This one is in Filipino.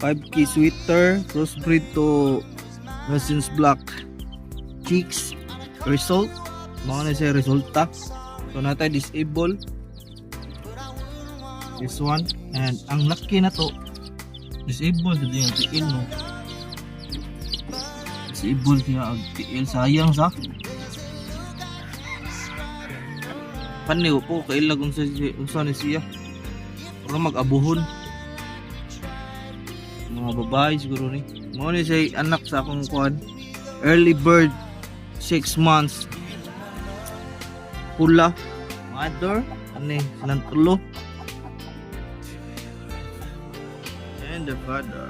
5k sweater, crossbreed to Russian's Black Chicks result. Mga na siya resulta. So natay disable. This one. And ang lucky na to, disable sa yung tiil no. Disable siya ang tiil. Sayang sa. Paniw po, kailag kung sa, kung sa ni siya. Para mag-abuhon. Mga babae siguro ni. Mo ni say anak sa akong kuan. Early bird 6 months. Pula. Mother. Ano Nantulo. And the father.